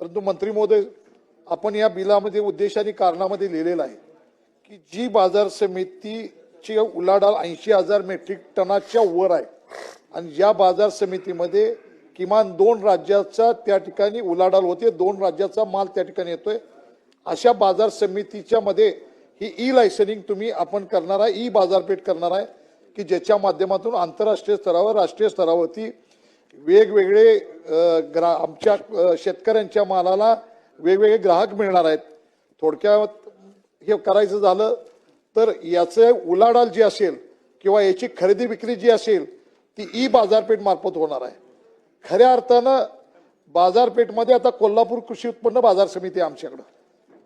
परंतु मंत्री महोदय आपण या बिलामध्ये उद्देश आणि कारणामध्ये लिहिलेलं आहे की जी बाजार समितीची उलाढाल ऐंशी हजार मेट्रिक टनाच्या वर आहे आणि ज्या बाजार समितीमध्ये किमान दोन राज्याचा त्या ठिकाणी उलाढाल होते दोन राज्याचा माल त्या ठिकाणी येतोय. अशा बाजार समितीच्या मध्ये ही ई लायसनिंग तुम्ही आपण करणार आहे ई बाजारपेठ करणार आहे की ज्याच्या माध्यमातून आंतरराष्ट्रीय स्तरावर राष्ट्रीय स्तरावरती वेगवेगळे ग्रा आमच्या शेतकऱ्यांच्या मालाला वेगवेगळे ग्राहक मिळणार आहेत. थोडक्यात हे करायचं झालं तर याचं उलाढाल जी असेल किंवा याची खरेदी विक्री जी असेल ती ई बाजारपेठ मार्फत होणार आहे. खऱ्या अर्थानं बाजारपेठमध्ये आता कोल्हापूर कृषी उत्पन्न बाजार समिती आहे आमच्याकडं.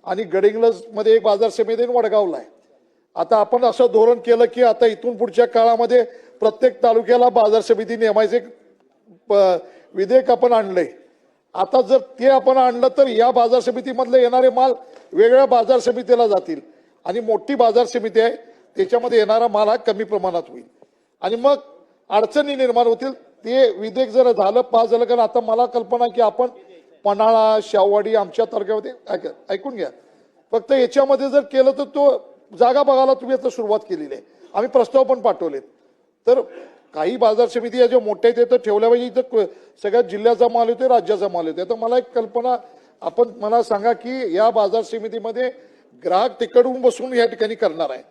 आणि गडिंग्लजमध्ये एक बाजार समिती आहे वडगावला आहे. आता आपण असं धोरण केलं की आता इथून पुढच्या काळामध्ये प्रत्येक तालुक्याला बाजार समिती नेमायचे विधेयक आपण आणलंय. आता जर ते आपण आणलं तर या बाजार समितीमधले येणारे माल वेगळ्या बाजार समितीला जातील. आणि मोठी बाजार समिती आहे त्याच्यामध्ये येणारा माल हा कमी प्रमाणात होईल. आणि मग अडचणी निर्माण होतील. ते विधेयक जर झालं पास झालं कारण आता मला कल्पना की आपण पन्हाळा शाहवाडी आमच्या तालुक्यामध्ये ऐकून घ्या. फक्त याच्यामध्ये जर केलं तर तो जागा बघायला तुम्ही आता सुरुवात केलेली आहे. आम्ही प्रस्ताव पण पाठवलेत. तर काही बाजार समिती या ज्या मोठ्या आहेत तर ठेवल्या पाहिजे. इथं सगळ्या जिल्ह्याचा माल येतोय राज्याचा माल येतोय. तर मला एक कल्पना आपण मला सांगा की या बाजार समितीमध्ये ग्राहक तिकडून बसून या ठिकाणी करणार आहे.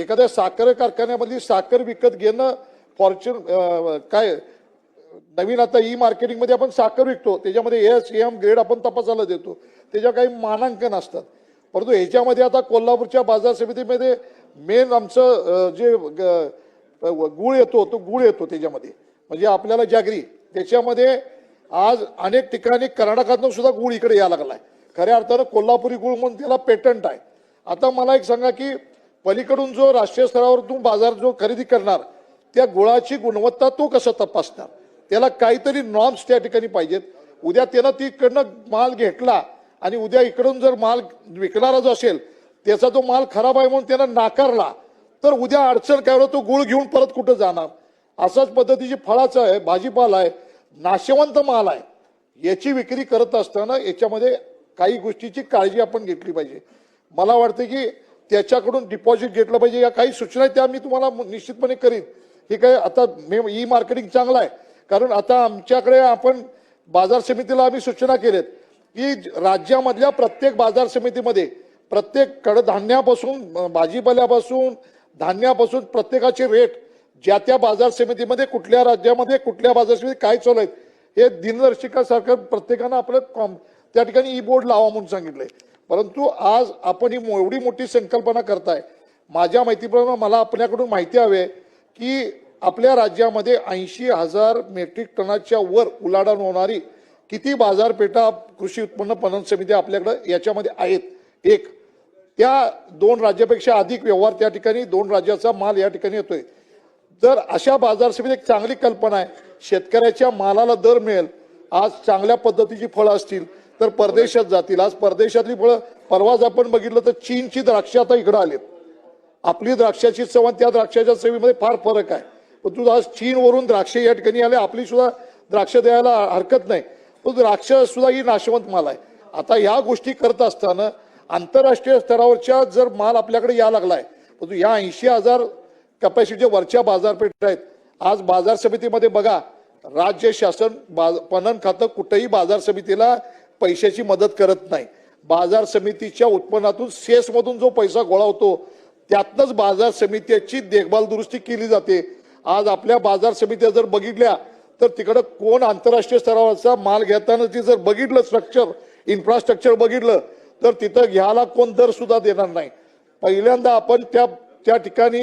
एखाद्या साखर कारखान्यामधली साखर विकत घेणं फॉर्च्युन काय नवीन आता ई मार्केटिंगमध्ये आपण साखर विकतो. त्याच्यामध्ये एस एम ग्रेड आपण तपासायला देतो. त्याच्या काही मानांकन असतात. परंतु ह्याच्यामध्ये आता कोल्हापूरच्या बाजार समितीमध्ये मेन आमचं जे ग- गुळ येतो तो गुळ येतो त्याच्यामध्ये. म्हणजे आपल्याला जागरी त्याच्यामध्ये आज अनेक ठिकाणी कर्नाटकातून सुद्धा गुळ इकडे यायला लागलाय. खऱ्या अर्थानं कोल्हापुरी गुळ म्हणून त्याला पेटंट आहे. आता मला एक सांगा की पलीकडून जो राष्ट्रीय स्तरावर तू बाजार जो खरेदी करणार त्या गुळाची गुणवत्ता तो कसं तपासणार? त्याला काहीतरी नॉर्म्स त्या ठिकाणी पाहिजेत. उद्या त्यानं तिकडनं माल घेतला आणि उद्या इकडून जर माल विकणारा जो असेल त्याचा जो माल खराब आहे म्हणून त्यानं नाकारला तर उद्या अडचण काय होणार? तो गुळ घेऊन परत कुठं जाणार? असाच पद्धतीची फळाचं आहे भाजीपाला आहे नाशवंत माल आहे. याची विक्री करत असताना याच्यामध्ये काही गोष्टीची काळजी आपण घेतली पाहिजे. मला वाटतं की त्याच्याकडून डिपॉझिट घेतलं पाहिजे या काही सूचना त्या मी तुम्हाला निश्चितपणे करीन. हे काय आता मे ई मार्केटिंग चांगलं आहे. कारण आता आमच्याकडे आपण बाजार समितीला आम्ही सूचना केल्यात की राज्यामधल्या प्रत्येक बाजार समितीमध्ये प्रत्येक कडधान्यापासून भाजीपाल्यापासून धान्यापासून प्रत्येकाचे रेट ज्या त्या बाजार समितीमध्ये कुठल्या राज्यामध्ये कुठल्या बाजार समिती काय चालू आहेत हे दिनदर्शिकासारखं प्रत्येकानं आपलं कॉम त्या ठिकाणी ई बोर्ड लावा म्हणून सांगितलंय. परंतु आज आपण ही मो- एवढी मोठी संकल्पना करताय. माझ्या माहितीप्रमाणे मला आपल्याकडून माहिती हवी आहे की आपल्या राज्यामध्ये ऐंशी हजार मेट्रिक टनाच्या वर उलाढाल होणारी किती बाजारपेठा कृषी उत्पन्न पणन समिती आपल्याकडं याच्यामध्ये आहेत? एक त्या दोन राज्यापेक्षा अधिक व्यवहार त्या ठिकाणी दोन राज्याचा माल या ठिकाणी येतोय. जर अशा बाजार समितीत एक चांगली कल्पना आहे शेतकऱ्याच्या मालाला दर मिळेल आज चांगल्या पद्धतीची फळं असतील तर परदेशात जातील. आज परदेशातली फळं परवाच आपण बघितलं तर चीनची द्राक्ष आता इकडं आलीत. आपली द्राक्षाची चव आणि त्या द्राक्षाच्या चवीमध्ये फार फरक आहे. पण आज चीनवरून द्राक्ष या ठिकाणी आले आपली सुद्धा द्राक्ष द्यायला हरकत नाही. पण द्राक्ष सुद्धा ही नाशवंत माल आहे. आता ह्या गोष्टी करत असताना आंतरराष्ट्रीय स्तरावरच्या जर माल आपल्याकडे या लागलाय परंतु या ऐंशी हजार कपॅसिटीच्या वरच्या बाजारपेठ आहेत. आज बाजार समितीमध्ये बघा राज्य शासन बाज पणन खातं कुठेही बाजार समितीला पैशाची मदत करत नाही. बाजार समितीच्या उत्पन्नातून सेसमधून जो पैसा गोळा होतो त्यातनंच बाजार समितीची देखभाल दुरुस्ती केली जाते. आज आपल्या बाजार समित्या जर बघितल्या तर तिकडं कोण आंतरराष्ट्रीय स्तरावरचा माल घेताना ती जर बघितलं स्ट्रक्चर इन्फ्रास्ट्रक्चर बघितलं तर तिथं घ्यायला कोण दर सुद्धा देणार नाही. पहिल्यांदा आपण त्या त्या ठिकाणी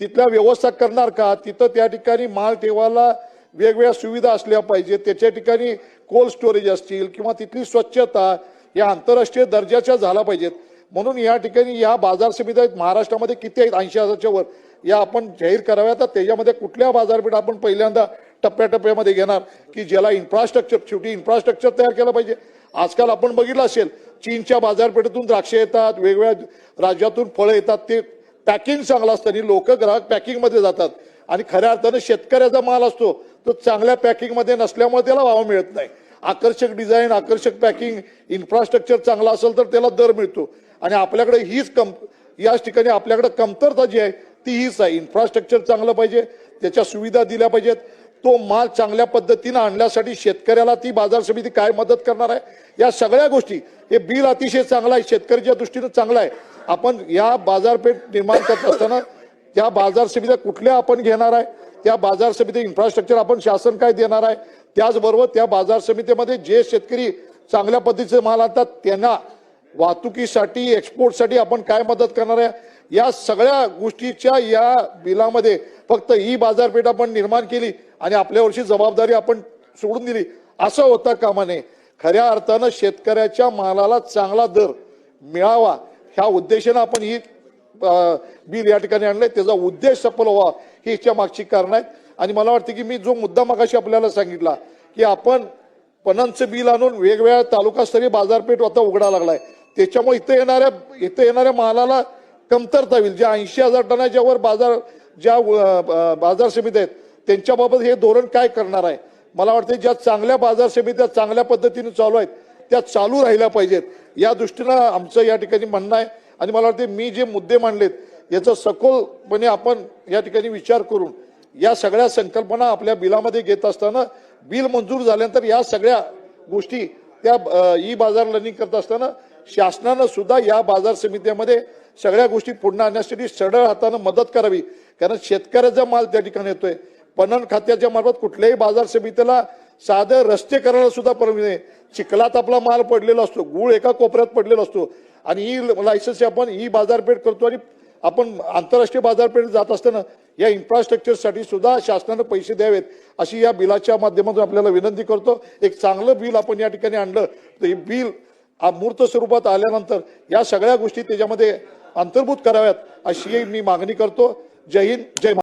तिथल्या व्यवस्था करणार का? तिथं त्या ठिकाणी माल ठेवायला वेगवेगळ्या सुविधा असल्या पाहिजे त्याच्या ठिकाणी कोल्ड स्टोरेज असतील किंवा तिथली स्वच्छता या आंतरराष्ट्रीय दर्जाच्या झाला पाहिजेत. म्हणून या ठिकाणी या बाजार समित्या आहेत. महाराष्ट्रामध्ये किती आहेत? ऐंशी हजारच्या वर. या आपण जाहीर कराव्या तर त्याच्यामध्ये कुठल्या बाजारपेठ आपण पहिल्यांदा टप्प्याटप्प्यामध्ये घेणार? की ज्याला इन्फ्रास्ट्रक्चर शेवटी इन्फ्रास्ट्रक्चर तयार केलं पाहिजे. आजकाल आपण बघितलं असेल चीनच्या बाजारपेठेतून द्राक्ष येतात वेगवेगळ्या राज्यातून फळं येतात ते पॅकिंग चांगलं असतं आणि लोक ग्राहक पॅकिंगमध्ये जातात. आणि खऱ्या अर्थानं शेतकऱ्याचा माल असतो तो चांगल्या पॅकिंगमध्ये नसल्यामुळे त्याला वाव मिळत नाही. आकर्षक डिझाईन आकर्षक पॅकिंग इन्फ्रास्ट्रक्चर चांगला असेल तर त्याला दर मिळतो. आणि आपल्याकडे हीच कम याच ठिकाणी आपल्याकडे कमतरता जी आहे ती हीच आहे. इन्फ्रास्ट्रक्चर चांगलं पाहिजे त्याच्या सुविधा दिल्या पाहिजेत. तो माल चांगल्या पद्धतीनं आणण्यासाठी शेतकऱ्याला ती बाजार समिती काय मदत करणार आहे? या सगळ्या गोष्टी हे बिल अतिशय चांगलं आहे शेतकऱ्याच्या दृष्टीनं चांगलं आहे. आपण या बाजारपेठ निर्माण करत असताना त्या बाजार समित्या कुठल्या आपण घेणार आहे? त्या बाजार समिती इन्फ्रास्ट्रक्चर आपण शासन काय देणार आहे? त्याचबरोबर त्या बाजार समितीमध्ये जे शेतकरी चांगल्या पद्धतीचे माल आणतात त्यांना वाहतुकीसाठी एक्सपोर्टसाठी आपण काय मदत करणार आहे? या सगळ्या गोष्टीच्या या बिलामध्ये फक्त ही बाजारपेठ आपण निर्माण केली आणि आपल्यावरची जबाबदारी आपण सोडून दिली. असं होता कामा नये. खऱ्या अर्थानं शेतकऱ्याच्या मालाला चांगला दर मिळावा. ह्या उद्देशानं आपण ही बिल या ठिकाणी आणलंय. त्याचा उद्देश सफल व्हावा. ही याच्या मागची कारण आहेत. आणि मला वाटतं की मी जो मुद्दा मगाशी आपल्याला सांगितला की आपण पणनचं बिल आणून वेगवेगळ्या तालुकास्तरीय बाजारपेठ आता उघडा लागलाय. त्याच्यामुळे इथं येणाऱ्या इथं येणाऱ्या मालाला कमतरता होईल. ज्या ऐंशी हजार टनाच्यावर बाजार ज्या बाजार समित्या आहेत त्यांच्याबाबत हे धोरण काय करणार आहे? मला वाटते ज्या चांगल्या बाजार समित्या चांगल्या पद्धतीने चालू आहेत त्या चालू राहिल्या पाहिजेत. या दृष्टीनं आमचं या ठिकाणी म्हणणं आहे. आणि मला वाटते मी जे मुद्दे मांडलेत याचा सखोलपणे आपण या ठिकाणी विचार करून या सगळ्या संकल्पना आपल्या बिलामध्ये घेत असताना बिल मंजूर झाल्यानंतर या सगळ्या गोष्टी त्या ई बाजार लर्निंग करत असताना शासनानं सुद्धा या बाजार समित्यामध्ये सगळ्या गोष्टी पुढे आणण्यासाठी सरळ हातानं मदत करावी. कारण शेतकऱ्याचा माल त्या ठिकाणी येतोय. पणन खात्याच्या मार्फत कुठल्याही बाजार समितीला साधं रस्ते करायला सुद्धा परवानगी नाही. चिखलात आपला माल पडलेला असतो गुळ एका कोपऱ्यात पडलेला असतो. आणि ही लायसन्स आपण ही बाजारपेठ करतो आणि आपण आंतरराष्ट्रीय बाजारपेठ जात असताना या इन्फ्रास्ट्रक्चरसाठी सुद्धा शासनानं पैसे द्यावेत अशी या बिलाच्या माध्यमातून आपल्याला विनंती करतो. एक चांगलं बिल आपण या ठिकाणी आणलं तर हे बिल अमूर्त स्वरूपात आल्यानंतर या सगळ्या गोष्टी त्याच्यामध्ये अंतर्भूत कराव्यात अशी मी मागणी करतो. जय हिंद जय महाराष्ट्र